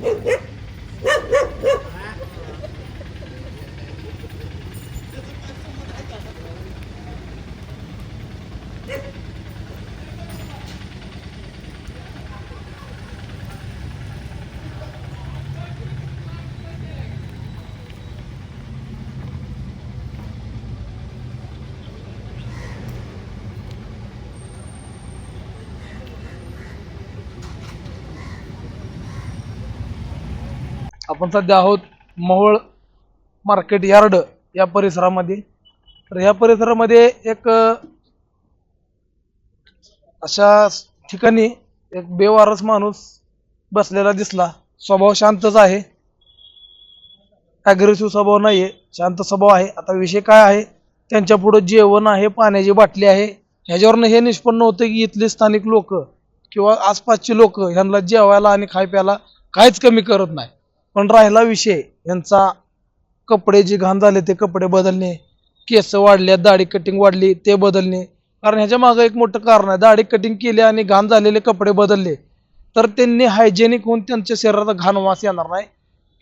Yeah. आपण सध्या आहोत मोहोळ मार्केट यार्ड या परिसरामध्ये. तर या परिसरामध्ये एक अशा ठिकाणी एक बेवारस माणूस बसलेला दिसला. स्वभाव शांतच आहे. ॲग्रेसिव्ह स्वभाव नाही आहे शांत स्वभाव आहे. आता विषय काय आहे? त्यांच्या पुढं जेवण आहे पाण्याची बाटली आहे. ह्याच्यावरनं हे निष्पन्न होतं की इथले स्थानिक लोक किंवा आसपासची लोक ह्यांना जेवायला आणि खाय प्यायला काहीच कमी करत नाही. पण राहिला विषय. यांचा कपडे जे घाण झाले ते कपडे बदलणे केस वाढले दाढी कटिंग वाढली ते बदलणे. कारण ह्याच्या मागं एक मोठं कारण आहे. दाढी कटिंग केली आणि घाण झालेले कपडे बदलले तर त्यांनी हायजेनिक होऊन त्यांच्या शरीराचा घाण वास येणार नाही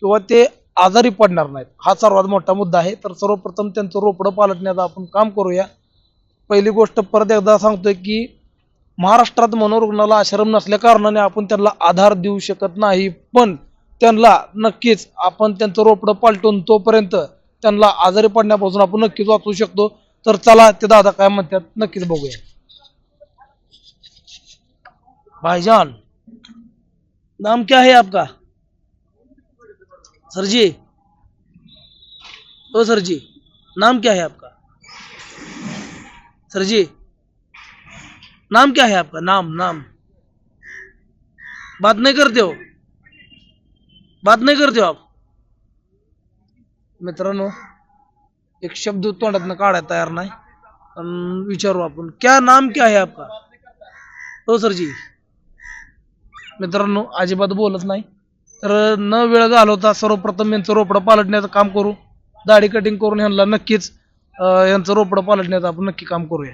किंवा ते आजारी पडणार नाहीत. हा सर्वात मोठा मुद्दा आहे. तर सर्वप्रथम त्यांचं रोपडं पालटण्याचं आपण काम करूया. पहिली गोष्ट परत एकदा सांगतोय की महाराष्ट्रात मनोरुग्णाला आश्रम नसल्या कारणाने आपण त्यांना आधार देऊ शकत नाही. पण त्यांना नक्कीच आपण त्यांचं रोपडं पालटून तोपर्यंत त्यांना आजारी पडण्यापासून आपण नक्कीच वाचवू शकतो. तर चला ते दादा काय म्हणतात नक्कीच बघूया. भाईजान नाम क्या है आपका? सर जी ओ सर जी नाम क्या है आपका? सर जी नाम क्या है आपका? नाम नाम. बात नहीं करते हो. बात नाही करते हो आप. मित्रांनो एक शब्द तोंडातनं काढायला तयार नाही. पण विचारू आपण क्या नाम क्या है आपका? हो सर जी मित्रांनो अजिबात बोलत नाही. तर न वेळ घालवता सर्वप्रथम यांचं रोपडं पालटण्याचं काम करू. दाढी कटिंग करून यांना नक्कीच यांचं रोपडं पालटण्याचं आपण नक्की काम करूया.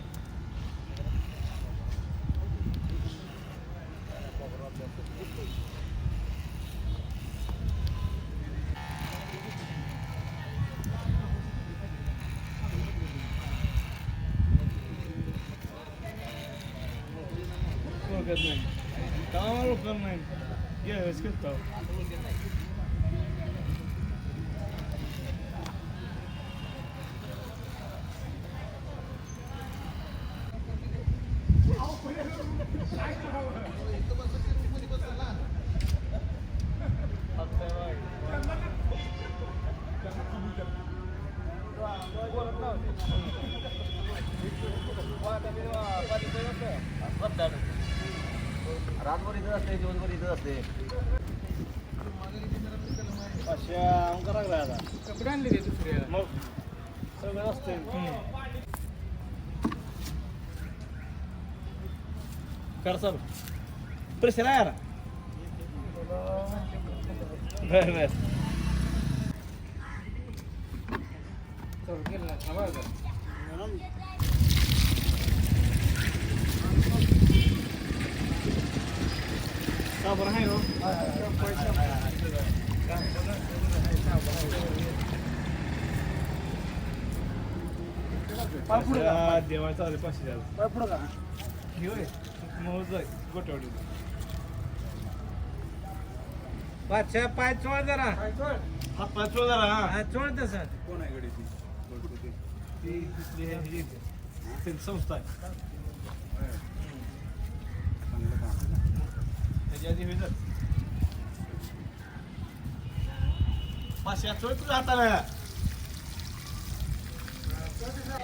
लागला नाही वाटत करत ओळखत नाही कामाला ओळखत नाही गेस करतो रातभर इथं असते दिवसभर इथं असते. अशा करायला लागला आता. कपडे आणले ते दुसरे. मग सगळं असते कर चालू. प्रेशर आहे यार बर बर. साबण आहे देवाचा आले पाचशे द्यायला पुढं का घेऊय मग जाय गोठवडी पाचशे पाय चोळ जरा हात पाय चोळ जरा हा हा, चोळ तसं कोण आहे गडी ती ती हे- हे- त्यांची संस्था आहे पाचशे चोळ तुझ्या हाताला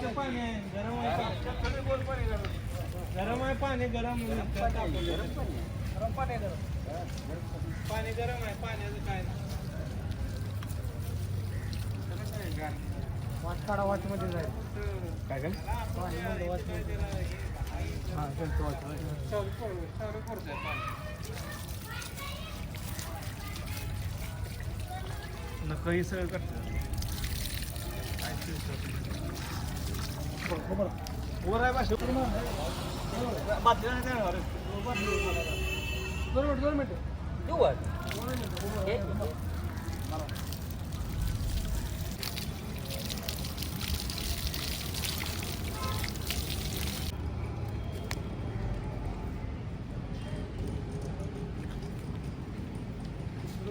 पाणी आहे, गरम आहे पाणी. गरम आहे पाणी गरम पाणी गरम आहे पाण्याचं काय वाट काढा वाच मध्ये जाईल काय काय नका हे सगळं करतात. वर आहे भाषा बातम्या नाही देणार.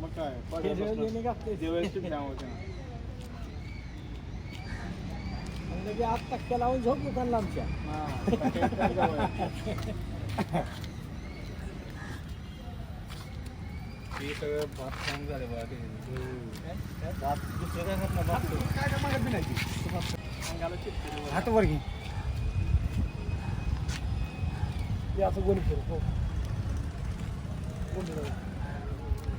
मग काय? हे त्यामुळे आणि लगे आत टक्क्या लावून झोप दुकानला आमच्या. हे सगळं भात खाऊन झाले बघा ते. दुसरं काय. अंगाला घे. असं गोल फिर हो. गोल राहू. ते जरा असल्यामुळे असं वाटायला. हं? ते ह्याला आंघोळ नाही.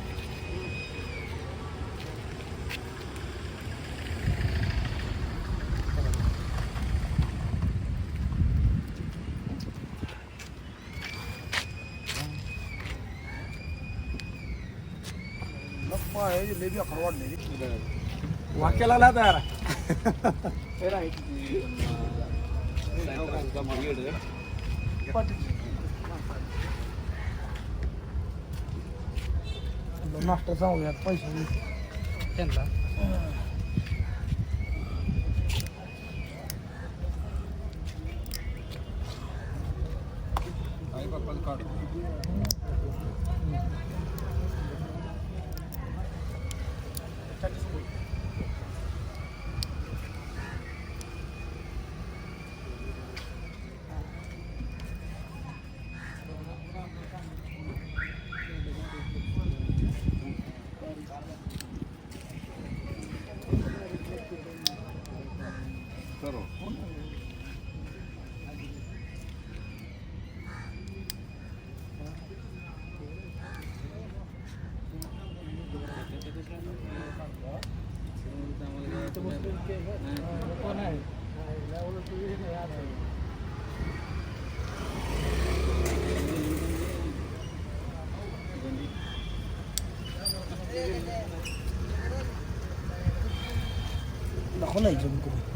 काढ पीठ बनवतेस कांदा वाक्याला आला तयार नाश्ता सांगूयात पैसे त्यांना. कोण Lệnh.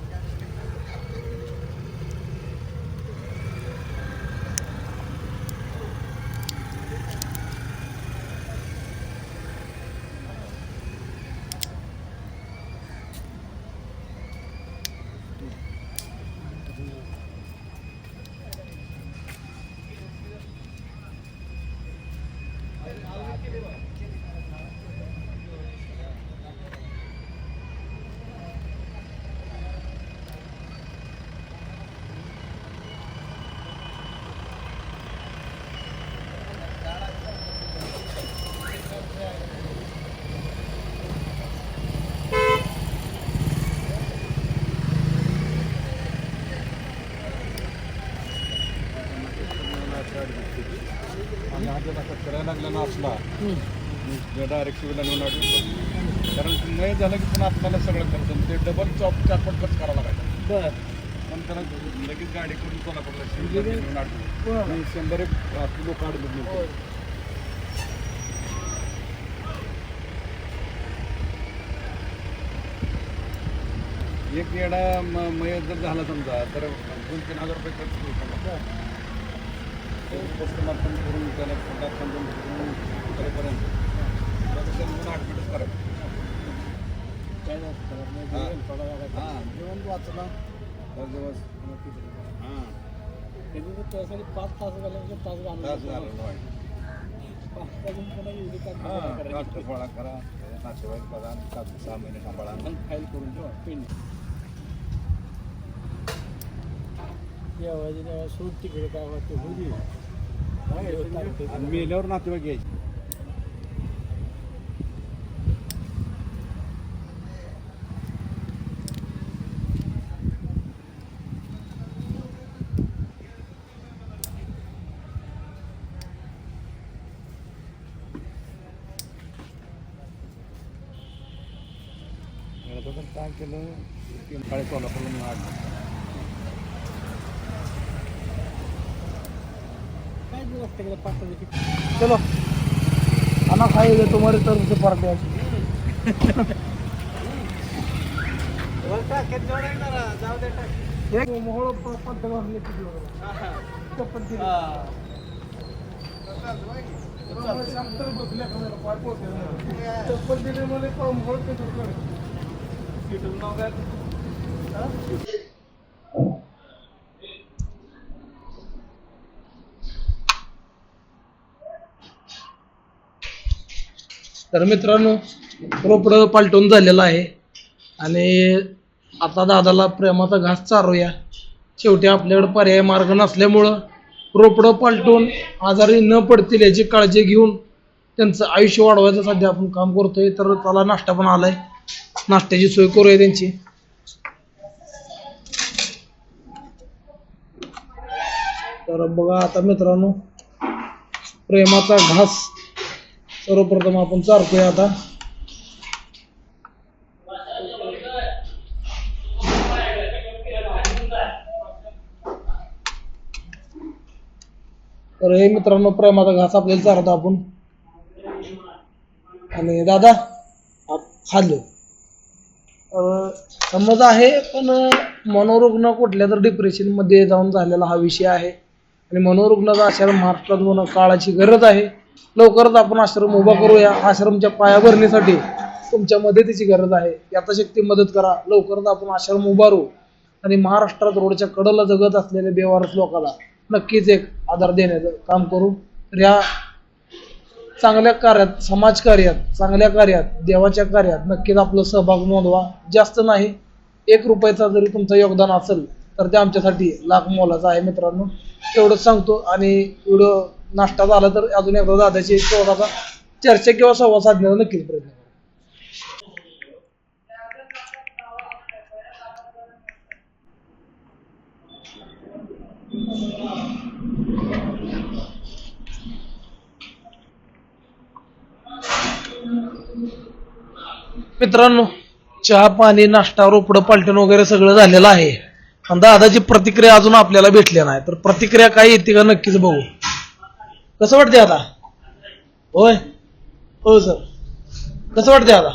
आणि हा जर असा करायला लागला ना असला डायरेक्ट सिव्हिल कारण झालं की पुन्हा आपल्याला सगळं ते डबल चॉप चारपट खर्च करावा लागायचा बर. पण त्याला लगेच गाडी करून कोल्हापूरला म्हणजे शंभर एक एक येडा म- मय जर झाला समजा तर दोन तीन हजार रुपये खर्च करू शकतो कस्टमर पण करून त्याला पोटात समजून करून करेपर्यंत त्यापेक्षा जास्त करत नाही. हा. जेवण. हां. वाचला दर दिवस हां त्याचे त्यासाठी पाच तास घालवले तास तास झालं वाईट. पाच हां फळा करा नातेवाईक बघा सात सहा महिने सांभाळा मग फाईल करून ठेवा पेंडिंग जेवायचे तेव्हा सूट तिकडे काय होते होती. आणि मेल्यावर नातेवाईक यायचे. तर काय केलं तीन काळे कोल्हापूरला रस्त्याकडे पाच किती? चलो. आना खाएंगे तुम्हारे तरफ से पार्टी आज एक मोहळ प- पंत घालून किती? चप्पल केली. त्यामुळे शांत बसल्या का जरा, पाय पोहोचले. चप्पल दिली म्हणे तो मोहळ ते दुखलं. हा? तर मित्रांनो रोपडं पालटून झालेलं आहे. आणि आता दादाला प्रेमाचा घास चारूया. शेवटी आपल्याकडे पर्याय मार्ग नसल्यामुळं रोपडं पालटून आजारी न पडतील याची काळजी घेऊन त्यांचं आयुष्य वाढवायचं सध्या आपण काम करतोय. तर त्याला नाश्ता पण आलाय. नाश्त्याची सोय करूया त्यांची. तर बघा आता मित्रांनो प्रेमाचा घास सर्वप्रथम आपण चारतोय आता. तर हे मित्रांनो प्रेमाचा घास आपल्याला चारतो आपण. आणि दादा आप- खाल्लो. समज आहे पण मनोरुग्ण कुठल्या तर डिप्रेशनमध्ये जाऊन झालेला हा विषय आहे. आणि मनोरुग्णाचा अशा महाराष्ट्रात होणं काळाची गरज आहे. लवकरच आपण आश्रम उभा करूया. आश्रमच्या पायाभरणीसाठी तुमच्या मदतीची गरज आहे. यथाशक्ती मदत करा. लवकरच आपण आश्रम उभारू. आणि महाराष्ट्रात रोडच्या कडला जगत असलेल्या बेवारस लोकांना नक्कीच एक आधार देण्याचं काम करू. तर ह्या चांगल्या कार्यात समाजकार्यात चांगल्या कार्यात देवाच्या कार्यात नक्कीच आपलं सहभाग नोंदवा. जास्त नाही एक रुपयाचा जरी तुमचं योगदान असेल तर ते आमच्यासाठी लाख मोलाचं आहे मित्रांनो. एवढंच सांगतो आणि व्हिडिओ नाश्ता झाला तर अजून एकदा दादाची थोडासा चर्चा किंवा संवाद साधण्याचा नक्कीच प्रयत्न मित्रांनो चहा पाणी नाश्ता रोपडं पालटण वगैरे सगळं झालेलं आहे. आणि दादाची प्रतिक्रिया अजून आपल्याला भेटली नाही. तर प्रतिक्रिया काय येते का नक्कीच बघू. कसं वाटते आता? होय? हो सर कसं वाटते आता?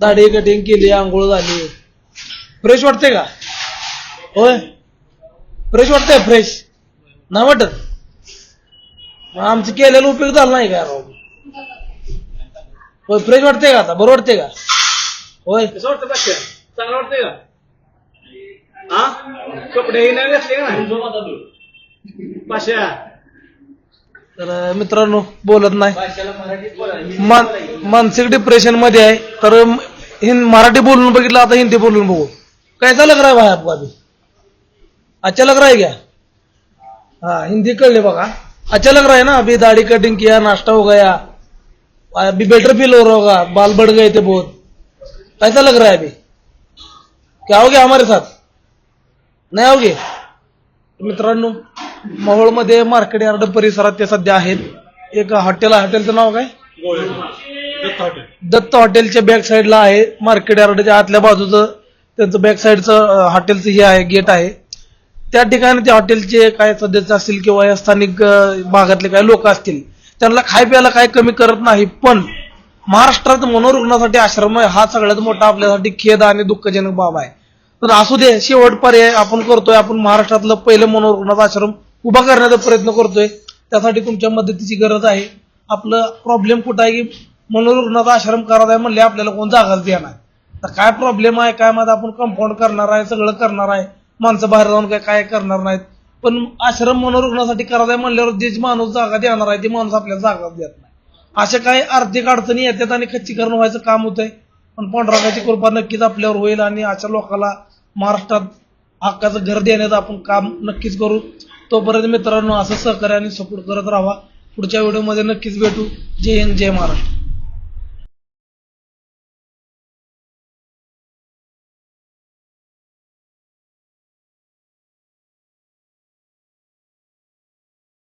दाढी कटिंग केली आंघोळ झाली. फ्रेश वाटते का? होय? फ्रेश वाटतंय फ्रेश नाही वाटत? आमचं केलेला उपयोग झाला नाही का होय फ्रेश वाटते का आता? बरं वाटते का? होय? कसं वाटतं चांगलं वाटतंय का? हा? कपडे नाही घातले का नाही? तर मित्रांनो बोलत नाही. मान- मानसिक डिप्रेशनमध्ये आहे. तर हिं- मराठी बोलून बघितलं आता हिंदी बोलून बघू. कैसा लग रहा है भाई आपको अभी अच्छा लग रहा है क्या हाँ हिंदी कळले बघा. अच्छा लग रहा है ना अभी दाढ़ी कटिंग किया नाश्ता हो गया. अभी बेटर फील हो रहा होगा. बाल बढ़ गए थे बहुत. कैसा लग रहा है अभी क्या हो गया हमारे साथ? नाही होगे मित्रांनो मोहोळमध्ये मार्केट यार्ड परिसरात ते सध्या आहेत. एक हॉटेल आहे. हॉटेलचं नाव काय? दत्त हॉटेलच्या बॅक साईडला आहे. मार्केट यार्डच्या आतल्या बाजूचं त्यांचं बॅक साईडचं हॉटेलचं हे आहे गेट आहे. त्या ठिकाणी त्या हॉटेलचे काय सदस्य असतील किंवा या स्थानिक भागातले काही लोक असतील त्यांना खाय प्यायला काही कमी करत नाही. पण महाराष्ट्रात मनोरुग्णासाठी आश्रम आहे. हा सगळ्यात मोठा आपल्यासाठी खेद आणि दुःखजनक बाब आहे. तर असू दे शेवट पर्याय आपण करतोय. आपण महाराष्ट्रातलं पहिलं मनोरुग्णाचा आश्रम उभा करण्याचा प्रयत्न करतोय. त्यासाठी तुमच्या मदतीची गरज आहे. आपलं प्रॉब्लेम कुठं आहे की मनोरुग्णाचा आश्रम करायचा आहे म्हणले आपल्याला कोण जागाच देणार तर काय प्रॉब्लेम आहे? काय माहिती आपण कंपाऊंड करणार आहे? सगळं करणार आहे. माणसं बाहेर जाऊन काय काय करणार नाहीत. पण आश्रम मनोरुग्णासाठी करायचा आहे म्हणल्यावर जे माणूस जागा देणार आहे ते माणूस आपल्याला जागाच देत नाही. अशा काही आर्थिक अडचणी येतात आणि खच्चीकरण व्हायचं काम होतंय. पण पांडुरंगाची कृपा नक्कीच आपल्यावर होईल आणि अशा लोकांना महाराष्ट्रात हक्काचं घर देण्याचं आपण काम नक्कीच करू. तोपर्यंत मित्रांनो असं सहकार्याने आणि सपोर्ट करत राहा. पुढच्या व्हिडिओमध्ये नक्कीच भेटू. जय हिंद जय महाराष्ट्र.